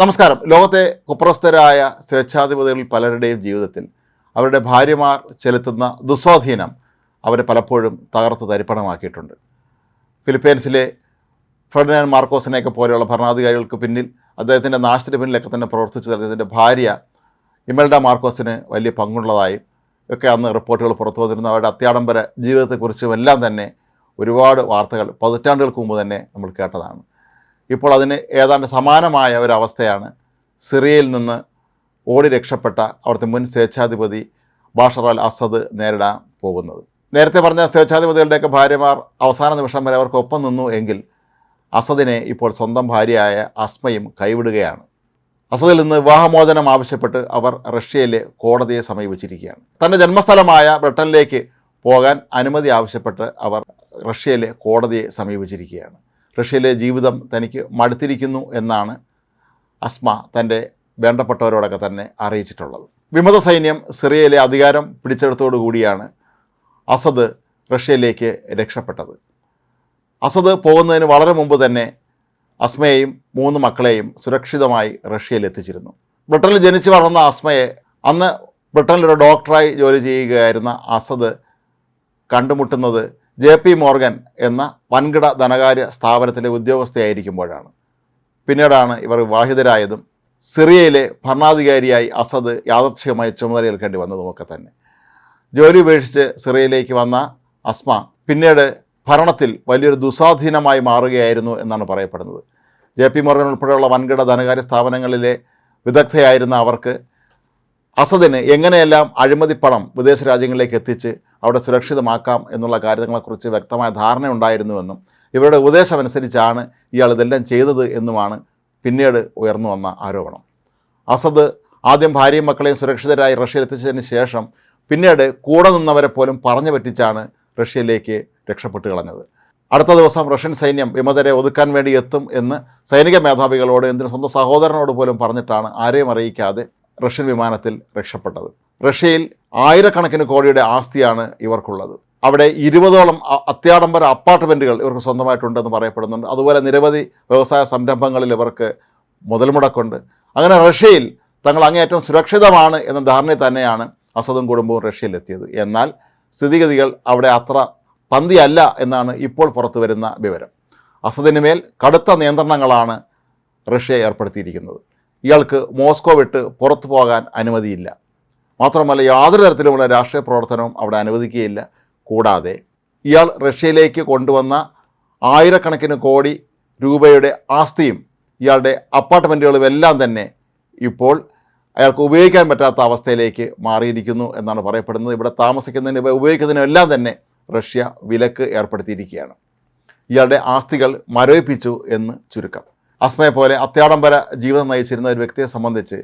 നമസ്കാരം. ലോകത്തെ കുപ്രസ്ഥരായ സ്വേച്ഛാധിപതികളിൽ പലരുടെയും ജീവിതത്തിൽ അവരുടെ ഭാര്യമാർ ചെലുത്തുന്ന ദുസ്വാധീനം അവരെ പലപ്പോഴും തകർത്ത് തരിപ്പണമാക്കിയിട്ടുണ്ട്. ഫിലിപ്പീൻസിലെ ഫെർഡിനാൻഡ് മാർക്കോസിനെയൊക്കെ പോലെയുള്ള ഭരണാധികാരികൾക്ക് പിന്നിൽ അദ്ദേഹത്തിന്റെ നാശത്തിന് പിന്നിലൊക്കെ തന്നെ പ്രവർത്തിച്ചത് അദ്ദേഹത്തിന്റെ ഭാര്യ ഇമൽഡ മാർക്കോസിന് വലിയ പങ്കുള്ളതായും ഒക്കെ അന്ന് റിപ്പോർട്ടുകൾ പുറത്തു വന്നിരുന്നു. അവരുടെ അത്യാഡംബര ജീവിതത്തെക്കുറിച്ചും എല്ലാം തന്നെ ഒരുപാട് വാർത്തകൾ പതിറ്റാണ്ടുകൾക്ക് മുമ്പ് തന്നെ നമ്മൾ കേട്ടതാണ്. ഇപ്പോൾ അതിന് ഏതാണ്ട് സമാനമായ ഒരവസ്ഥയാണ് സിറിയയിൽ നിന്ന് ഓടി രക്ഷപ്പെട്ട അവിടുത്തെ മുൻ സ്വേച്ഛാധിപതി ബാഷർ അൽ അസദ് നേരിടാൻ പോകുന്നത്. നേരത്തെ പറഞ്ഞ സ്വേച്ഛാധിപതികളുടെയൊക്കെ ഭാര്യമാർ അവസാന നിമിഷം വരെ അവർക്ക് ഒപ്പം നിന്നു എങ്കിൽ അസദിനെ ഇപ്പോൾ സ്വന്തം ഭാര്യയായ അസ്മയും കൈവിടുകയാണ്. അസദിൽ നിന്ന് വിവാഹമോചനം ആവശ്യപ്പെട്ട് അവർ റഷ്യയിലെ കോടതിയെ സമീപിച്ചിരിക്കുകയാണ്. തന്റെ ജന്മസ്ഥലമായ ബ്രിട്ടനിലേക്ക് പോകാൻ അനുമതി ആവശ്യപ്പെട്ട് അവർ റഷ്യയിലെ കോടതിയെ സമീപിച്ചിരിക്കുകയാണ്. റഷ്യയിലെ ജീവിതം തനിക്ക് മടുത്തിരിക്കുന്നു എന്നാണ് അസ്മ തന്റെ വേണ്ടപ്പെട്ടവരോടൊക്കെ തന്നെ അറിയിച്ചിട്ടുള്ളത്. വിമത സൈന്യം സിറിയയിലെ അധികാരം പിടിച്ചെടുത്തോടുകൂടിയാണ് അസദ് റഷ്യയിലേക്ക് രക്ഷപ്പെട്ടത്. അസദ് പോകുന്നതിന് വളരെ മുമ്പ് തന്നെ അസ്മയെയും മൂന്ന് മക്കളെയും സുരക്ഷിതമായി റഷ്യയിൽ എത്തിച്ചിരുന്നു. ബ്രിട്ടനിൽ ജനിച്ചു വളർന്ന അസ്മയെ അന്ന് ബ്രിട്ടനിലൊരു ഡോക്ടറായി ജോലി ചെയ്യുകയായിരുന്ന അസദ് കണ്ടുമുട്ടുന്നത് ജെ പി മോർഗൻ എന്ന വൻകിട ധനകാര്യ സ്ഥാപനത്തിലെ ഉദ്യോഗസ്ഥയായിരിക്കുമ്പോഴാണ്. പിന്നീടാണ് ഇവർ വിവാഹിതരായതും സിറിയയിലെ ഭരണാധികാരിയായി അസദ് യാദർച്ഛികമായി ചുമതലയേൽക്കേണ്ടി വന്നതുമൊക്കെ തന്നെ. ജോലി ഉപേക്ഷിച്ച് സിറിയയിലേക്ക് വന്ന അസ്മ പിന്നീട് ഭരണത്തിൽ വലിയൊരു ദുസ്വാധീനമായി മാറുകയായിരുന്നു എന്നാണ് പറയപ്പെടുന്നത്. ജെ പി മോർഗൻ ഉൾപ്പെടെയുള്ള വൻകിട ധനകാര്യ സ്ഥാപനങ്ങളിലെ വിദഗ്ധയായിരുന്ന അവർക്ക് അസദിന് എങ്ങനെയെല്ലാം അഴിമതിപ്പണം വിദേശ രാജ്യങ്ങളിലേക്ക് എത്തിച്ച് അവിടെ സുരക്ഷിതമാക്കാം എന്നുള്ള കാര്യങ്ങളെക്കുറിച്ച് വ്യക്തമായ ധാരണയുണ്ടായിരുന്നുവെന്നും ഇവരുടെ ഉപദേശമനുസരിച്ചാണ് ഇയാൾ ഇതെല്ലാം ചെയ്തത് എന്നുമാണ് പിന്നീട് ഉയർന്നു വന്ന ആരോപണം. അസദ് ആദ്യം ഭാര്യയും മക്കളെയും സുരക്ഷിതരായി റഷ്യയിൽ എത്തിച്ചതിന് ശേഷം പിന്നീട് കൂടെ നിന്നവരെ പോലും പറഞ്ഞു പറ്റിച്ചാണ് റഷ്യയിലേക്ക് രക്ഷപ്പെട്ട് കളഞ്ഞത്. അടുത്ത ദിവസം റഷ്യൻ സൈന്യം വിമതരെ ഒതുക്കാൻ വേണ്ടി എത്തും എന്ന് സൈനിക മേധാവികളോട് എന്തിനും സ്വന്തം സഹോദരനോട് പോലും പറഞ്ഞിട്ടാണ് ആരെയും അറിയിക്കാതെ റഷ്യൻ വിമാനത്തിൽ രക്ഷപ്പെട്ടത്. റഷ്യയിൽ ആയിരക്കണക്കിന് കോടിയുടെ ആസ്തിയാണ് ഇവർക്കുള്ളത്. അവിടെ ഇരുപതോളം അത്യാഡംബര അപ്പാർട്ട്മെന്റുകൾ ഇവർക്ക് സ്വന്തമായിട്ടുണ്ടെന്ന് പറയപ്പെടുന്നുണ്ട്. അതുപോലെ നിരവധി വ്യവസായ സംരംഭങ്ങളിൽ ഇവർക്ക് മുതൽ മുടക്കുണ്ട് അങ്ങനെ റഷ്യയിൽ തങ്ങൾ അങ്ങേയറ്റം സുരക്ഷിതമാണ് എന്ന ധാരണയിൽ തന്നെയാണ് അസദും കുടുംബവും റഷ്യയിലെത്തിയത്. എന്നാൽ സ്ഥിതിഗതികൾ അവിടെ അത്ര പന്തിയല്ല എന്നാണ് ഇപ്പോൾ പുറത്തു വരുന്ന വിവരം. അസദിന് മേൽ കടുത്ത നിയന്ത്രണങ്ങളാണ് റഷ്യ ഏർപ്പെടുത്തിയിരിക്കുന്നത്. ഇയാൾക്ക് മോസ്കോ വിട്ട് പുറത്തു പോകാൻ അനുമതിയില്ല. മാത്രമല്ല യാതൊരു തരത്തിലുമുള്ള രാഷ്ട്രീയ പ്രവർത്തനവും അവിടെ അനുവദിക്കുകയില്ല. കൂടാതെ ഇയാൾ റഷ്യയിലേക്ക് കൊണ്ടുവന്ന ആയിരക്കണക്കിന് കോടി രൂപയുടെ ആസ്തിയും ഇയാളുടെ അപ്പാർട്ട്മെന്റുകളും എല്ലാം തന്നെ ഇപ്പോൾ അയാൾക്ക് ഉപയോഗിക്കാൻ പറ്റാത്ത അവസ്ഥയിലേക്ക് മാറിയിരിക്കുന്നു എന്നാണ് പറയപ്പെടുന്നത്. ഇവിടെ താമസിക്കുന്നതിന് ഇവ ഉപയോഗിക്കുന്നതിനും എല്ലാം തന്നെ റഷ്യ വിലക്ക് ഏർപ്പെടുത്തിയിരിക്കുകയാണ്. ഇയാളുടെ ആസ്തികൾ മരവിപ്പിച്ചു എന്ന് ചുരുക്കം. അസ്മയെ പോലെ അത്യാഡംബര ജീവിതം നയിച്ചിരുന്ന ഒരു വ്യക്തിയെ സംബന്ധിച്ച്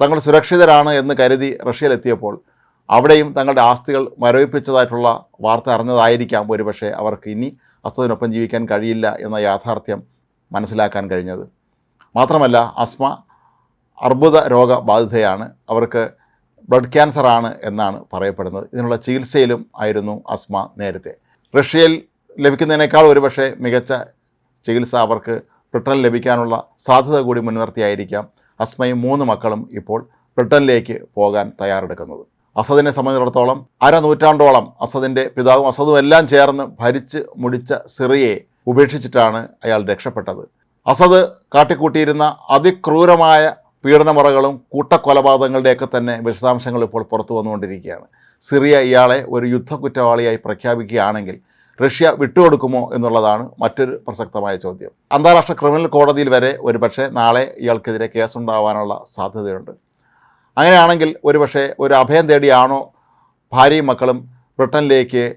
തങ്ങൾ സുരക്ഷിതരാണ് എന്ന് കരുതി റഷ്യയിലെത്തിയപ്പോൾ അവിടെയും തങ്ങളുടെ ആസ്തികൾ മരവിപ്പിച്ചതായിട്ടുള്ള വാർത്ത അറിഞ്ഞതായിരിക്കാം ഒരുപക്ഷെ അവർക്ക് ഇനി അസ്തതിനൊപ്പം ജീവിക്കാൻ കഴിയില്ല എന്ന യാഥാർത്ഥ്യം മനസ്സിലാക്കാൻ കഴിഞ്ഞത്. മാത്രമല്ല അസ്മ അർബുദ രോഗബാധിതയാണ് അവർക്ക് ബ്ലഡ് ക്യാൻസറാണ് എന്നാണ് പറയപ്പെടുന്നത്. ഇതിനുള്ള ചികിത്സയിലും ആയിരുന്നു അസ്മ നേരത്തെ. റഷ്യയിൽ ലഭിക്കുന്നതിനേക്കാൾ ഒരുപക്ഷെ മികച്ച ചികിത്സ അവർക്ക് ബ്രിട്ടനിൽ ലഭിക്കാനുള്ള സാധ്യത കൂടി മുൻനിർത്തിയായിരിക്കാം. അസ്മയും മൂന്ന് മക്കളും ഇപ്പോൾ ബ്രിട്ടനിലേക്ക് പോകാൻ തയ്യാറെടുക്കുന്നത്. അസദിനെ സംബന്ധിച്ചിടത്തോളം അരനൂറ്റാണ്ടോളം അസദിന്റെ പിതാവും അസദും എല്ലാം ചേർന്ന് ഭരിച്ച് മുടിച്ച സിറിയെ ഉപേക്ഷിച്ചിട്ടാണ് അയാൾ രക്ഷപ്പെട്ടത്. അസദ് കാട്ടിക്കൂട്ടിയിരുന്ന അതിക്രൂരമായ പീഡനമുറകളും കൂട്ടക്കൊലപാതകങ്ങളുടെയൊക്കെ തന്നെ വിശദാംശങ്ങൾ ഇപ്പോൾ പുറത്തു വന്നുകൊണ്ടിരിക്കുകയാണ്. സിറിയ ഇയാളെ ഒരു യുദ്ധ കുറ്റവാളിയായി പ്രഖ്യാപിക്കുകയാണെങ്കിൽ റഷ്യ വിട്ടുകൊടുക്കുമോ എന്നുള്ളതാണ് മറ്റൊരു പ്രസക്തമായ ചോദ്യം. അന്താരാഷ്ട്ര ക്രിമിനൽ കോടതിയിൽ വരെ ഒരുപക്ഷെ നാളെ ഇയാൾക്കെതിരെ കേസുണ്ടാവാനുള്ള സാധ്യതയുണ്ട്. അങ്ങനെയാണെങ്കിൽ ഒരുപക്ഷെ ഒരു അഭയം തേടിയാണോ ഭാര്യയും മക്കളും ബ്രിട്ടനിലേക്ക്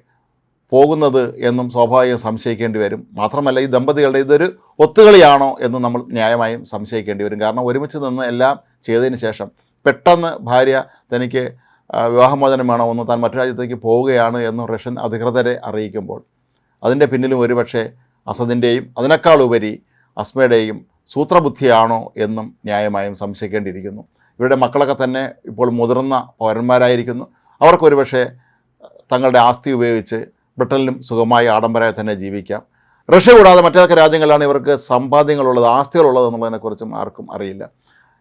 പോകുന്നത് എന്നും സ്വാഭാവികം സംശയിക്കേണ്ടി വരും. മാത്രമല്ല ഈ ദമ്പതികളുടെ ഇതൊരു ഒത്തുകളിയാണോ എന്ന് നമ്മൾ ന്യായമായും സംശയിക്കേണ്ടി വരും. കാരണം ഒരുമിച്ച് നിന്ന് എല്ലാം ചെയ്തതിന് ശേഷം പെട്ടെന്ന് ഭാര്യ തനിക്ക് വിവാഹമോചനം വേണമെന്ന് താൻ മറ്റു രാജ്യത്തേക്ക് പോവുകയാണ് എന്ന് റഷ്യൻ അധികൃതരെ അറിയിക്കുമ്പോൾ അതിന്റെ പിന്നിലും ഒരുപക്ഷെ അസദിന്റെയും അതിനേക്കാൾ ഉപരി അസ്മയുടെയും സൂത്രബുദ്ധിയാണോ എന്നും ന്യായമായും സംശയിക്കേണ്ടിയിരിക്കുന്നു. ഇവരുടെ മക്കളൊക്കെ തന്നെ ഇപ്പോൾ മുതിർന്ന പൗരന്മാരായിരിക്കുന്നു. അവർക്ക് ഒരുപക്ഷെ തങ്ങളുടെ ആസ്തി ഉപയോഗിച്ച് ബ്രിട്ടനിലും സുഖമായി ആഡംബരമായി തന്നെ ജീവിക്കാം. റഷ്യ കൂടാതെ മറ്റേതൊക്കെ രാജ്യങ്ങളിലാണ് ഇവർക്ക് സമ്പാദ്യങ്ങളുള്ളത് ആസ്തികളുള്ളത് എന്നുള്ളതിനെക്കുറിച്ചും ആർക്കും അറിയില്ല.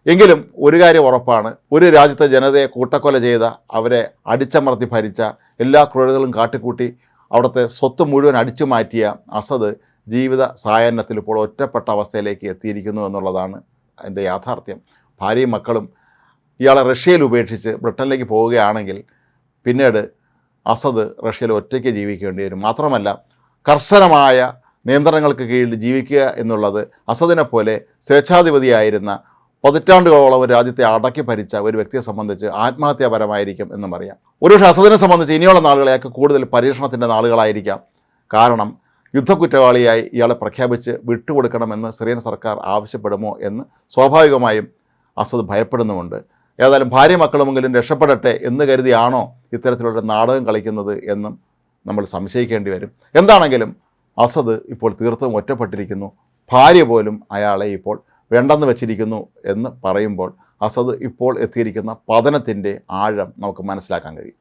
എങ്കിലും ഒരു കാര്യം ഉറപ്പാണ് ഒരു രാജ്യത്തെ ജനതയെ കൂട്ടക്കൊല ചെയ്ത അവരെ അടിച്ചമർത്തി ഭരിച്ച എല്ലാ ക്രൂരതകളും കാട്ടിക്കൂട്ടി അവിടുത്തെ സ്വത്ത് മുഴുവൻ അടിച്ചു മാറ്റിയ അസദ് ജീവിത സായാഹ്നത്തിൽ ഇപ്പോൾ ഒറ്റപ്പെട്ട അവസ്ഥയിലേക്ക് എത്തിയിരിക്കുന്നു എന്നുള്ളതാണ് അതിന്റെ യാഥാർത്ഥ്യം. ഭാര്യയും മക്കളും ഇയാളെ റഷ്യയിൽ ഉപേക്ഷിച്ച് ബ്രിട്ടനിലേക്ക് പോവുകയാണെങ്കിൽ പിന്നീട് അസദ് റഷ്യയിൽ ഒറ്റയ്ക്ക് ജീവിക്കേണ്ടി വരും. മാത്രമല്ല കർശനമായ നിയന്ത്രണങ്ങൾക്ക് കീഴിൽ ജീവിക്കുക എന്നുള്ളത് അസദിനെ പോലെ സ്വേച്ഛാധിപതിയായിരുന്ന പതിറ്റാണ്ടുകളോളം ഒരു രാജ്യത്തെ അടക്കി ഭരിച്ച ഒരു വ്യക്തിയെ സംബന്ധിച്ച് ആത്മഹത്യാപരമായിരിക്കും എന്നും പറയാം. ഒരു അസദിനെ സംബന്ധിച്ച് ഇനിയുള്ള നാളുകളെയൊക്കെ കൂടുതൽ പരീക്ഷണത്തിന്റെ നാളുകളായിരിക്കാം. കാരണം യുദ്ധക്കുറ്റവാളിയായി ഇയാളെ പ്രഖ്യാപിച്ച് വിട്ടുകൊടുക്കണമെന്ന് സിറിയൻ സർക്കാർ ആവശ്യപ്പെടുമോ എന്ന് സ്വാഭാവികമായും അസദ് ഭയപ്പെടുന്നുമുണ്ട്. ഏതായാലും ഭാര്യ മക്കളുമെങ്കിലും രക്ഷപ്പെടട്ടെ എന്ന് കരുതിയാണോ ഇത്തരത്തിലുള്ള നാടകം കളിക്കുന്നത് എന്നും നമ്മൾ സംശയിക്കേണ്ടി വരും. എന്താണെങ്കിലും അസദ് ഇപ്പോൾ തീർത്തും ഒറ്റപ്പെട്ടിരിക്കുന്നു. ഭാര്യ പോലും അയാളെ ഇപ്പോൾ വേണ്ടെന്ന് വെച്ചിരിക്കുന്നു എന്ന് പറയുമ്പോൾ അസദ് ഇപ്പോൾ എത്തിയിരിക്കുന്ന പതനത്തിന്റെ ആഴം നമുക്ക് മനസ്സിലാക്കാൻ കഴിയും.